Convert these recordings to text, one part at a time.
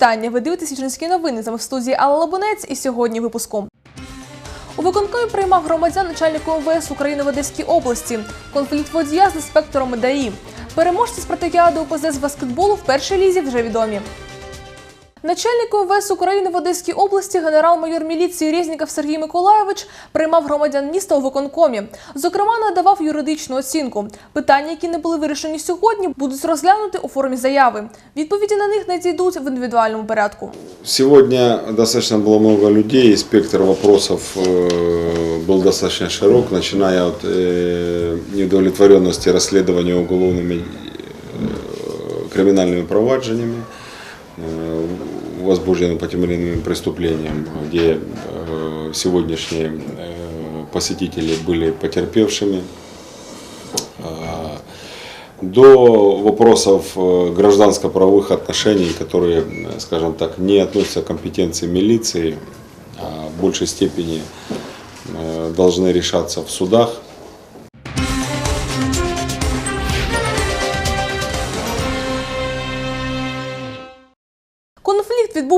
Вітання. Ви дивитесь «Вічинські новини. за в студії Алла Лабунець і сьогодні випуском. У виконкомі приймав громадян начальник МВС України в Одеській області. Конфлікт водія з інспектором ДАІ. Переможці спартакіади ОПЗ з баскетболу в першій лізі вже відомі. Начальник МВС України в Одеській області генерал-майор міліції Резніков Сергій Миколайович приймав громадян міста у виконкомі. Зокрема, надавав юридичну оцінку. Питання, які не були вирішені сьогодні, будуть розглянути у формі заяви. Відповіді на них надійдуть в індивідуальному порядку. Сегодня достаточно было много людей, и спектр вопросов э, был достаточно широк, начиная от э, неудовлетворенности расследования уголовными э, криминальными проваджениями, э, Возбужденным по тем или иным преступлениям, где э, сегодняшние э, посетители были потерпевшими, до вопросов э, гражданско-правовых отношений, которые, э, скажем так, не относятся к компетенции милиции, а в большей степени э, должны решаться в судах.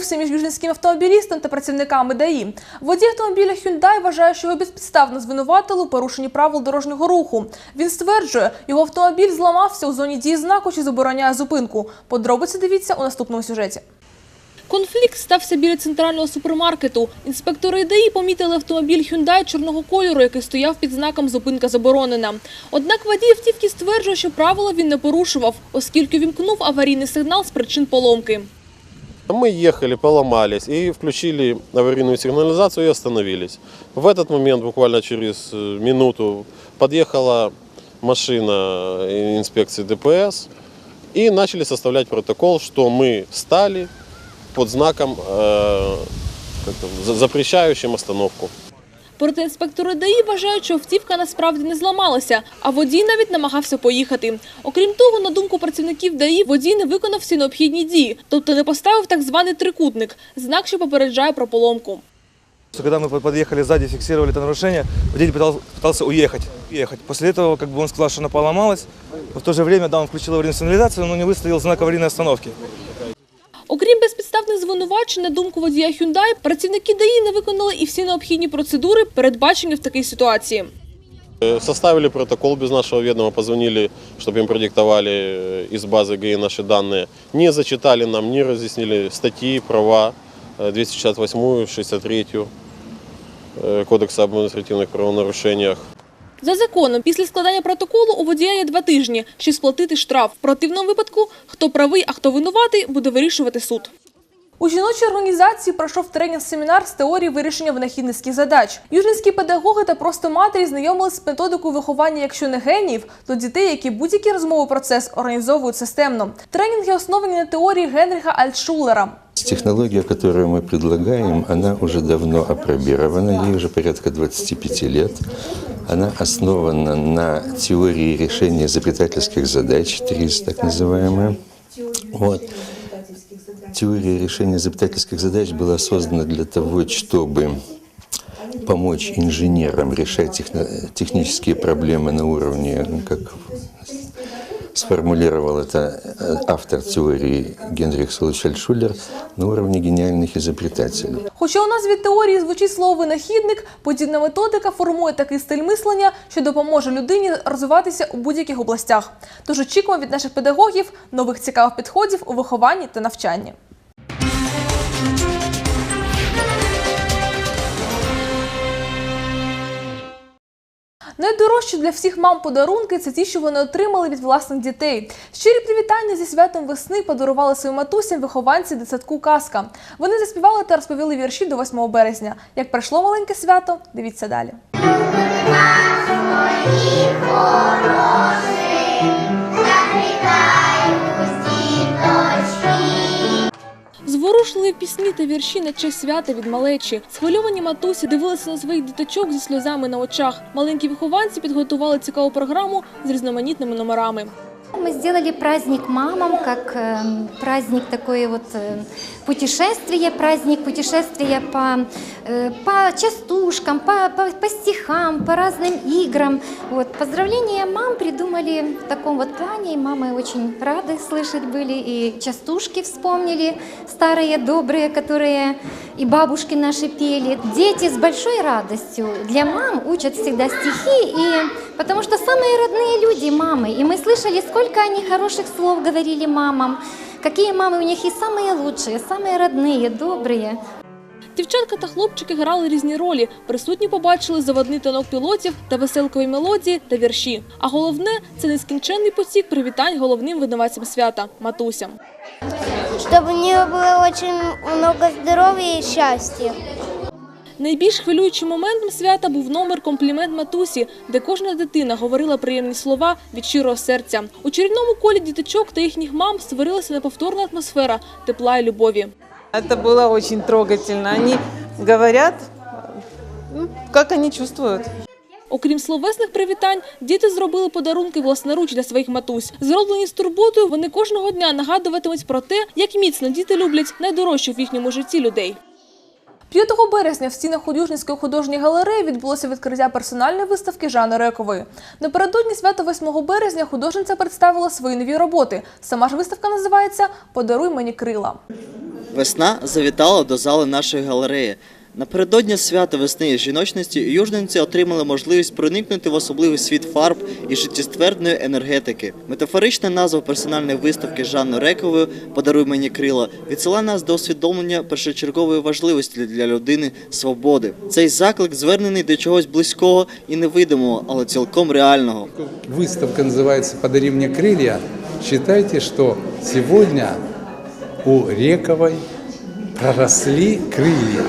Відбувся між южницьким автомобілістом та працівниками ДАІ. Водій автомобіля Hyundai вважає, що його безпідставно звинуватили у порушенні правил дорожнього руху. Він стверджує, його автомобіль зламався у зоні дії знаку, що забороняє зупинку. Подробиці дивіться у наступному сюжеті. Конфлікт стався біля центрального супермаркету. Інспектори ДАІ помітили автомобіль Hyundai чорного кольору, який стояв під знаком «Зупинка заборонена». Однак водій автівки стверджує, що правила він не порушував, оскільки вімкнув аварійний сигнал з причин поломки. Мы ехали, поломались и включили аварийную сигнализацию и остановились. В этот момент, буквально через э, минуту, подъехала машина инспекции ДПС и начали составлять протокол, что мы стали под знаком, э, как там, за- запрещающим остановку. Проте інспектори ДАІ вважають, що автівка насправді не зламалася, а водій навіть намагався поїхати. Окрім того, на думку працівників ДАІ, водій не виконав всі необхідні дії, тобто не поставив так званий трикутник – знак, що попереджає про поломку. Что Когда мы под- подъехали сзади, фиксировали это нарушение, водитель пытался, пытался уехать, уехать. После этого как бы он сказал, что она поломалась. Но в то же время, да, он включил аварийную сигнализацию, но не выставил знак аварийной остановки. Окрім безпідставних звинувачень, на думку водія Hyundai, працівники ДАІ не виконали і всі необхідні процедури, передбачені в такій ситуації. Э, Составили протокол без нашего ведома, позвонили, чтобы им продиктовали э, из базы ГАИ наши данные. Не зачитали нам, не разъяснили статьи, права э, 268, 63 э, Кодекса об административных правонарушениях. За законом, після складання протоколу у водія є два тижні, щоб сплатити штраф. В противному випадку, хто правий, а хто винуватий, буде вирішувати суд. У жіночій організації пройшов тренінг-семінар з теорії вирішення винахідницьких задач. Южницькі педагоги та просто матері знайомились з методикою виховання, якщо не геніїв, то дітей, які будь-який розмовий процес організовують системно. Тренінги основані на теорії Генріха Альтшулера. Технология, которую мы предлагаем, она уже давно опробирована, ей уже порядка 25 лет. Она основана на теории решения изобретательских задач, ТРИЗ так называемая. Вот. Теория решения изобретательских задач была создана для того, чтобы помочь инженерам решать техно- технические проблемы на уровне, как сформулировал это э, автор теории Генрих Солочаль-Шулер, на уровне гениальных изобретателей. Хоча у назві теорії звучить слово винахідник, подібна методика формує такий стиль мислення, що допоможе людині розвиватися у будь-яких областях. Тож очікуємо від наших педагогів нових цікавих підходів у вихованні та навчанні. Найдорожчі для всіх мам подарунки це ті, що вони отримали від власних дітей. Щирі привітання зі святом весни подарували своїм матусям вихованці дитсадку Казка. Вони заспівали та розповіли вірші до 8 березня. Як пройшло маленьке свято, дивіться далі. Зворушливі пісні та вірші на честь свята від малечі. Схвильовані матусі дивилися на своїх діточок зі сльозами на очах. Маленькі вихованці підготували цікаву програму з різноманітними номерами. Мы сделали праздник мамам, как э, праздник такой вот э, путешествие, праздник путешествия по, э, по частушкам, по, по, по стихам, по разным играм. Вот. Поздравления мам придумали думали в таком вот плане, и мамы очень рады слышать были, и частушки вспомнили, старые, добрые, которые и бабушки наши пели. Дети с большой радостью для мам учат всегда стихи, и потому что самые родные люди мамы, и мы слышали, сколько они хороших слов говорили мамам, какие мамы у них и самые лучшие, самые родные, добрые. Дівчатка та хлопчики грали різні ролі. Присутні побачили заводний тонок пілотів та веселкові мелодії та вірші. А головне це нескінченний потік привітань головним винуватцям свята матусям. чтобы у нее было очень много здоровья и счастья. Найбільш хвилюючим моментом свята був номер комплімент матусі, де кожна дитина говорила приємні слова від щирого серця. У чарівному колі діточок та їхніх мам створилася неповторна атмосфера тепла і любові. Это было очень трогательно. Они говорят, ну, как они чувствуют. Окрім словесних привітань, діти зробили подарунки власноруч для своїх матусь. Зроблені з турботою, вони кожного дня нагадуватимуть про те, як міцно діти люблять найдорожчих в їхньому житті людей. 5 березня в стінах Худюжницької художньої галереї відбулося відкриття персональної виставки Жани Рекової. Напередодні свята 8 березня художниця представила свої нові роботи. Сама ж виставка називається Подаруй мені крила. Весна завітала до зали нашої галереї. Напередодні свята весни і жіночності южненці отримали можливість проникнути в особливий світ фарб і життєствердної енергетики. Метафорична назва персональної виставки Жанни Рекової Подаруй мені крила відсилає нас до усвідомлення першочергової важливості для людини свободи. Цей заклик звернений до чогось близького і невидимого, але цілком реального. Выставка называется «Подари мне крылья». Считайте, что сегодня у Рековой проросли крылья.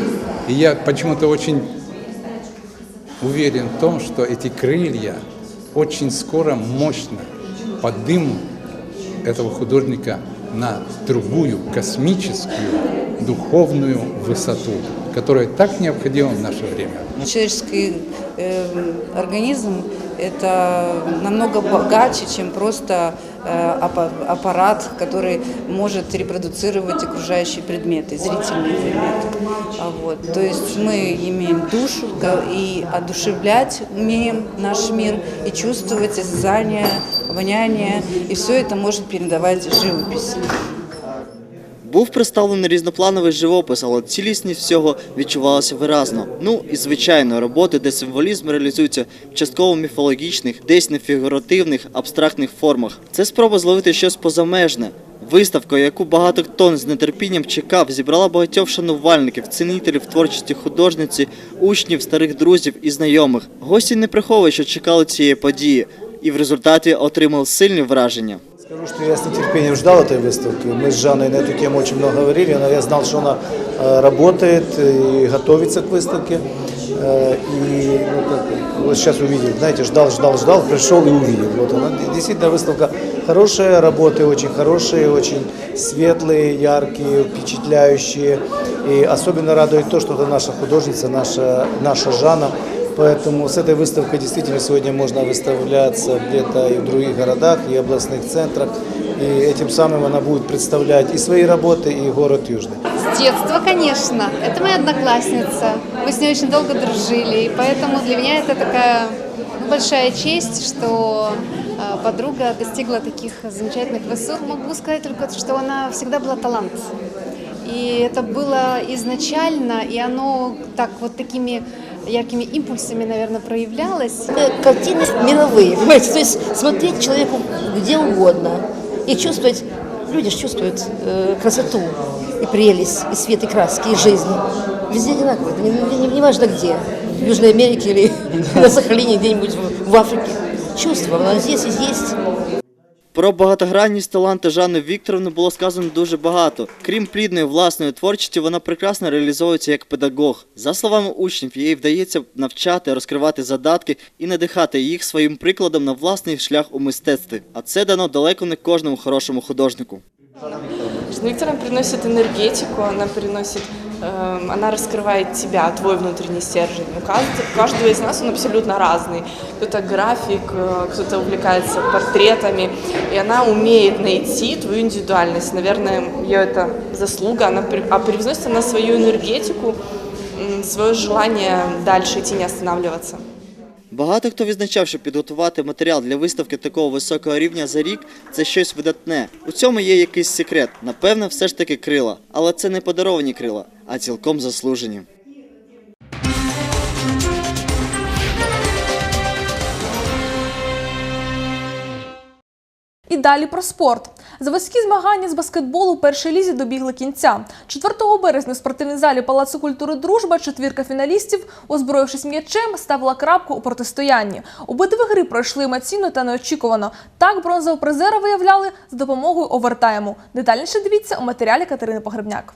И я почему-то очень уверен в том, что эти крылья очень скоро мощно поднимут этого художника на другую космическую духовную высоту, которая так необходима в наше время. Человеческий э, организм – это намного богаче, чем просто аппарат, который может репродуцировать окружающие предметы, зрительные предметы. А вот. То есть мы имеем душу га- и одушевлять умеем наш мир, и чувствовать осязание, обоняние, и все это может передавать живопись. Був представлений різноплановий живопис, але цілісність всього відчувалася виразно. Ну і звичайно, роботи, де символізм реалізується в частково міфологічних, десь нефігуративних, абстрактних формах. Це спроба зловити щось позамежне. Виставка, яку багато хто з нетерпінням чекав, зібрала багатьох шанувальників, цінителів творчості художниці, учнів, старих друзів і знайомих. Гості не приховують, що чекали цієї події, і в результаті отримали сильні враження. Скажу, что я с нетерпением ждал этой выставки. Мы с Жанной на эту тему очень много говорили, но я знал, что она э, работает и готовится к выставке. Э, И ну, как, вот сейчас увидел, знаете, ждал, ждал, ждал, пришел и увидел. Вот она действительно выставка хорошая, работы очень хорошие, очень светлые, яркие, впечатляющие. И особенно радует то, что это наша художница, наша, наша Жанна. Поэтому с этой выставкой действительно сегодня можно выставляться где-то и в других городах, и областных центрах. И этим самым она будет представлять и свои работы, и город Южный. С детства, конечно. Это моя одноклассница. Мы с ней очень долго дружили, и поэтому для меня это такая ну, большая честь, что э, подруга достигла таких замечательных высот. Могу сказать только, что она всегда была талант. И это было изначально, и оно так вот такими яркими импульсами, наверное, проявлялось. Картины мировые, понимаете, то есть смотреть человеку где угодно и чувствовать, люди же чувствуют э, красоту и прелесть, и свет, и краски, и жизнь. Везде одинаково, это не, не- не важно где, в Южной Америке или на Сахалине, где-нибудь в, в Африке. Чувство, оно здесь и есть. Про багатогранність таланту Жанни Вікторовни було сказано дуже багато. Крім плідної власної творчості, вона прекрасно реалізовується як педагог. За словами учнів, їй вдається навчати, розкривати задатки і надихати їх своїм прикладом на власний шлях у мистецтві. А це дано далеко не кожному хорошому художнику. Викторовна приносит энергетику, она приносит, эм, она раскрывает тебя, твой внутренний стержень. У каждого, у каждого из нас он абсолютно разный. Кто-то график, э, кто-то увлекается портретами, и она умеет найти твою индивидуальность. Наверное, ее это заслуга, она при- а привносит она свою энергетику, м, свое желание дальше идти, не останавливаться. Багато хто відзначав, що підготувати матеріал для виставки такого високого рівня за рік це щось видатне. У цьому є якийсь секрет. Напевне, все ж таки крила. Але це не подаровані крила, а цілком заслужені. І далі про спорт. Заводські змагання з баскетболу першій лізі добігли кінця. 4 березня у спортивній залі Палацу культури Дружба четвірка фіналістів, озброївшись м'ячем, ставила крапку у протистоянні. Обидві гри пройшли емоційно та неочікувано. Так бронзового призера виявляли за допомогою овертайму. Детальніше дивіться у матеріалі Катерини Погребняк.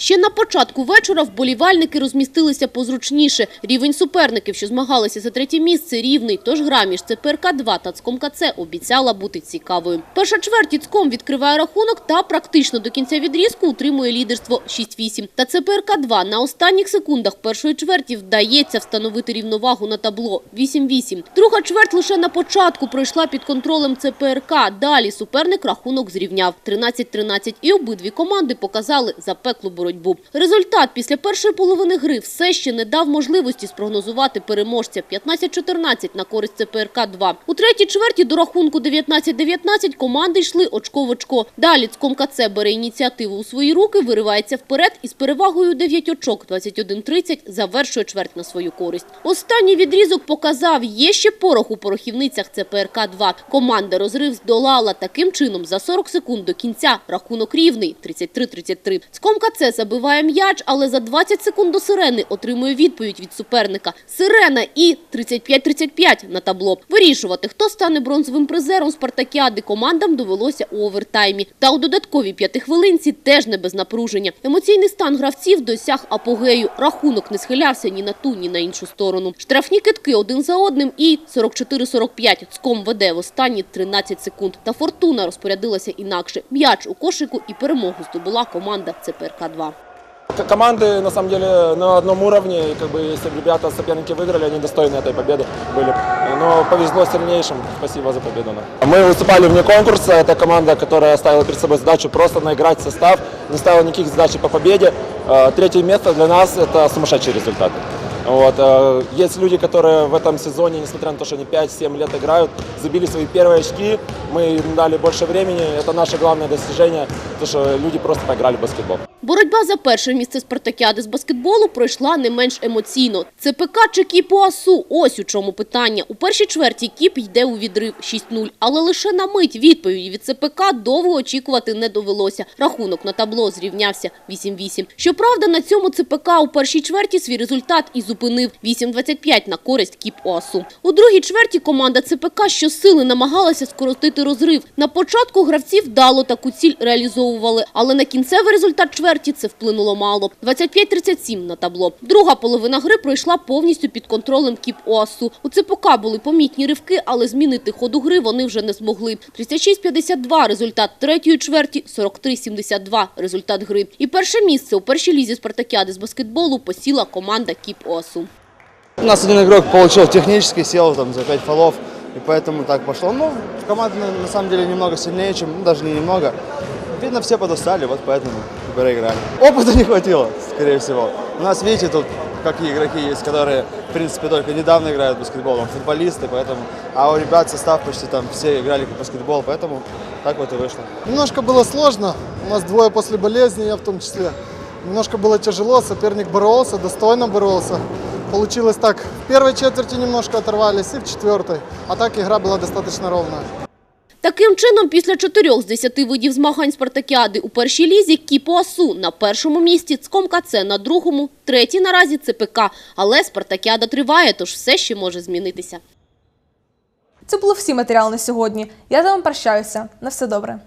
Ще на початку вечора вболівальники розмістилися позручніше. Рівень суперників, що змагалися за третє місце, рівний. Тож гра між ЦПРК-2 та ЦКОМ КЦ обіцяла бути цікавою. Перша чверть ЦКОМ відкриває рахунок та практично до кінця відрізку утримує лідерство 6-8. Та ЦПРК-2 на останніх секундах першої чверті вдається встановити рівновагу на табло 8-8. Друга чверть лише на початку пройшла під контролем ЦПРК. Далі суперник рахунок зрівняв 13-13 і обидві команди показали запеклу боротьбу. Результат після першої половини гри все ще не дав можливості спрогнозувати переможця 15-14 на користь ЦПРК-2. У третій чверті до рахунку 19-19 команди йшли очко в очко. Далі Цком КЦ бере ініціативу у свої руки, виривається вперед і з перевагою 9 очок 21-30 завершує чверть на свою користь. Останній відрізок показав, є ще порох у порохівницях ЦПРК-2. Команда розрив здолала таким чином за 40 секунд до кінця. Рахунок рівний 33-33. Цком КЦ забиває м'яч, але за 20 секунд до сирени отримує відповідь від суперника. Сирена і 35-35 на табло. Вирішувати, хто стане бронзовим призером спартакіади, командам довелося у овертаймі. Та у додатковій п'ятихвилинці теж не без напруження. Емоційний стан гравців досяг апогею. Рахунок не схилявся ні на ту, ні на іншу сторону. Штрафні китки один за одним і 44-45. Цком веде в останні 13 секунд. Та фортуна розпорядилася інакше. М'яч у кошику і перемогу здобула команда ЦПРК-2. К- Команды на самом деле на одном уровне, и как бы если бы ребята соперники выиграли, они достойны этой победы были. Но повезло сильнейшим. Спасибо за победу. Мы выступали вне конкурса. Это команда, которая ставила перед собой задачу просто наиграть состав, не ставила никаких задач по победе. Э, Третье место для нас это сумасшедшие результаты. Вот. э, Есть люди, которые в этом сезоне, несмотря на то, что они 5-7 лет играют, забили свои первые очки. Мы им дали больше времени. Это наше главное достижение, то, что люди просто поиграли в баскетбол. Боротьба за перше місце спартакіади з баскетболу пройшла не менш емоційно. ЦПК чи Кіп УАСУ – ось у чому питання. У першій чверті Кіп йде у відрив 6-0. Але лише на мить відповіді від ЦПК довго очікувати не довелося. Рахунок на табло зрівнявся 8-8. Щоправда, на цьому ЦПК у першій чверті свій результат і зупинив 8-25 на користь Кіп УАСУ. У другій чверті команда ЦПК щосили намагалася скоротити розрив. На початку гравці вдало таку ціль реалізовували, але на кінцевий результат чверті це вплинуло мало. 25-37 на табло. Друга половина гри пройшла повністю під контролем Кіп УАСУ. У ЦПК були помітні ривки, але змінити ходу гри вони вже не змогли. 36-52 результат третьої чверті, 43-72 результат гри. І перше місце у першій лізі спартакіади з баскетболу посіла команда Кіп УАСУ. У нас один игрок получил технический, сел там за 5 фолов, и поэтому так пошло. Ну, команда на, на самом деле немного сильнее, чем, ну, даже не немного. Видно, все подустали, вот поэтому и проиграли. Опыта не хватило, скорее всего. У нас, видите, тут какие игроки есть, которые, в принципе, только недавно играют в баскетбол, там, футболисты, поэтому... А у ребят состав почти там все играли в баскетбол, поэтому так вот и вышло. Немножко было сложно. У нас двое после болезни, я в том числе. Немножко было тяжело, соперник боролся, достойно боролся. Получилось так, в первой четверти немножко оторвались и в четвертой. А так игра была достаточно ровная. Таким чином, після чотирьох з десяти видів змагань спартакіади у першій лізі Кіпо Асу на першому місці, Цком КЦ на другому, третій наразі ЦПК. Але спартакіада триває, тож все ще може змінитися. Це були всі матеріали на сьогодні. Я з вами прощаюся. На все добре.